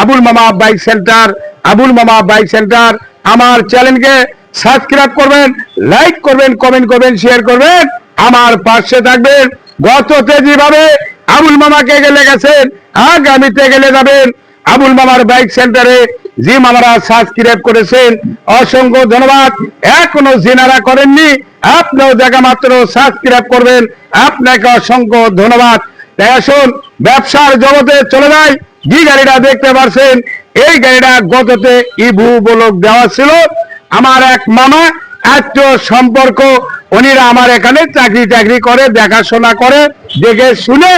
আবুল মামা bike centre, Abul মামা bike centre. আমার চ্যানেলকে সাবস্ক্রাইব করবেন, লাইক করবেন, কমেন্ট করবেন, শেয়ার করবেন। আমার পাশে থাকবেন। গততে যেভাবে আবুল মামাকে গেলে গেছেন, আগামীতে গেলে যাবেন আবুল মামার বাইক সেন্টারে। যে মামারা সাবস্ক্রাইব করেছেন। অসংখ্য ধন্যবাদ। এখনও জেনারা করেননি, আপনিও দেখা মাত্র সাবস্ক্রাইব করবেন। আপনাকে অসংখ্য ধন্যবাদ। আসুন, ব্যবসার জগতে চলে যায় যে গাড়িটা দেখতে পাচ্ছেন এই গাড়িটা গততে ইভু বলক দেওয়া ছিল। আমার এক মামা, আত্মীয় সম্পর্ক উনিরা আমার এখানে চাকরি টাকরি করে, দেখাশোনা করে, দেখে শুনে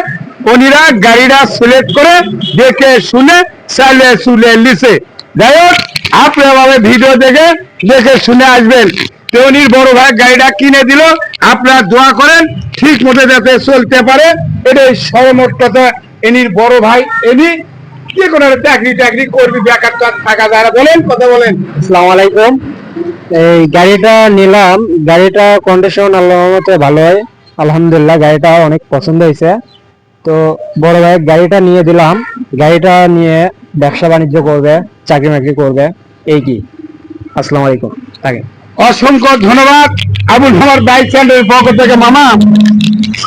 উনিরা গাড়িটা সিলেক্ট করে, দেখে শুনে, চাইলে শুলে লিছে যাই হোক, আপনি এভাবে ভিডিও দেখে দেখে শুনে আসবেন। উনির বড় ভাই গাড়িটা কিনে দিল, আপনারা দোয়া করেন, ঠিক মতো যাতে চলতে পারে। এটাই সর্বমোট কথা এনির বড় ভাই এনি যে কোনো চাকরি টাকরি করবি বেকার থাকা না। বলেন কথা বলেন। আসসালামু আলাইকুম। এই গাড়িটা নিলাম গাড়িটা কন্ডিশন মতে ভালো হয়। আলহামদুলিল্লাহ গাড়িটা অনেক পছন্দ হয়েছে। তো বড় ভাই গাড়িটা নিয়ে দিলাম। গাড়িটা নিয়ে ব্যবসা বাণিজ্য করবে চাকরি বাকরি করবে। এই কি? আসসালামু আলাইকুম। থাকে অসংখ্য ধন্যবাদ। আবুল আমার বাইক সেন্টারের পক্ষ থেকে মামা।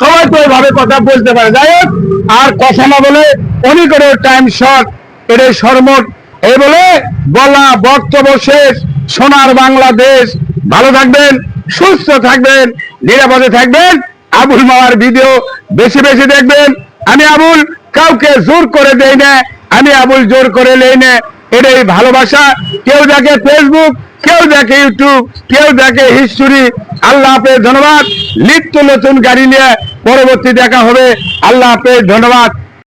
সবাই তো এভাবে কথা বলতে পারে। যাই হোক, আর কথা না বলে অনেক টাইম শর্ট এটাই সর্বমোট এই বলে বলা বক্তব্য শেষ। সোনার বাংলাদেশ। ভালো থাকবেন, সুস্থ থাকবেন, নিরাপদে থাকবেন। আবুল মামার ভিডিও বেশি বেশি দেখবেন। আমি আবুল, কাউকে জোর করে দেই না। আমি আবুল জোর করে নেই না। এটাই ভালোবাসা। কেউ দেখে ফেসবুক কেউ দেখে ইউটিউব কেউ দেখে হিস্টোরি আল্লাহ হাফেজ, ধন্যবাদ। নিত্য নতুন গাড়ি নিয়ে পরবর্তী দেখা হবে। আল্লাহ হাফেজ ধন্যবাদ।